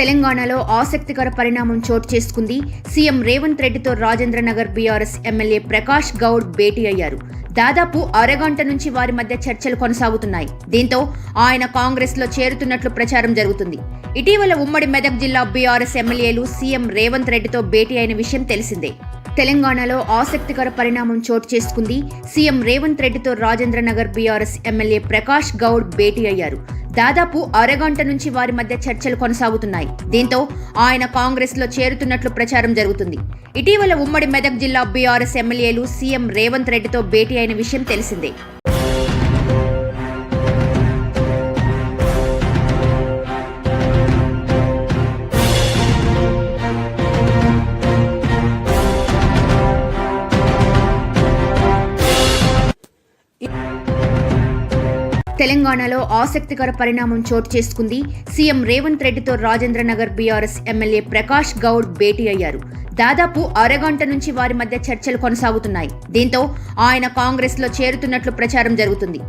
తెలంగాణలో ఆసక్తికర పరిణామం చోటు చేసుకుంది. సీఎం రేవంత్ రెడ్డితో రాజేంద్రనగర్ బీఆర్ఎస్ ఎమ్మెల్యే ప్రకాష్ గౌడ్ భేటీ అయ్యారు. దాదాపు అరగంట నుంచి వారి మధ్య చర్చలు కొనసాగుతున్నాయి. దీంతో ఆయన కాంగ్రెస్లో చేరుతున్నట్లు ప్రచారం జరుగుతుంది. ఇటీవల ఉమ్మడి మెదక్ జిల్లా బీఆర్ఎస్ ఎమ్మెల్యేలు సీఎం రేవంత్ రెడ్డితో భేటీ అయిన విషయం తెలిసిందే. తెలంగాణలో ఆసక్తికర పరిణామం చోటు చేసుకుంది. సీఎం రేవంత్ రెడ్డితో రాజేంద్రనగర్ బీఆర్ఎస్ ఎమ్మెల్యే ప్రకాష్ గౌడ్ భేటీ అయ్యారు. దాదాపు అరగంట నుంచి వారి మధ్య చర్చలు కొనసాగుతున్నాయి. దీంతో ఆయన కాంగ్రెస్లో చేరుతున్నట్లు ప్రచారం జరుగుతుంది. ఇటీవల ఉమ్మడి మెదక్ జిల్లా బీఆర్ఎస్ ఎమ్మెల్యేలు సీఎం రేవంత్ రెడ్డితో భేటీ అయిన విషయం తెలిసిందే. తెలంగాణలో ఆసక్తికర పరిణామం చోటు చేసుకుంది. సీఎం రేవంత్ రెడ్డితో రాజేంద్ర నగర్ బీఆర్ఎస్ ఎమ్మెల్యే ప్రకాష్ గౌడ్ భేటీ అయ్యారు. దాదాపు అరగంట నుంచి వారి మధ్య చర్చలు కొనసాగుతున్నాయి. దీంతో ఆయన కాంగ్రెస్లో చేరుతున్నట్లు ప్రచారం జరుగుతుంది.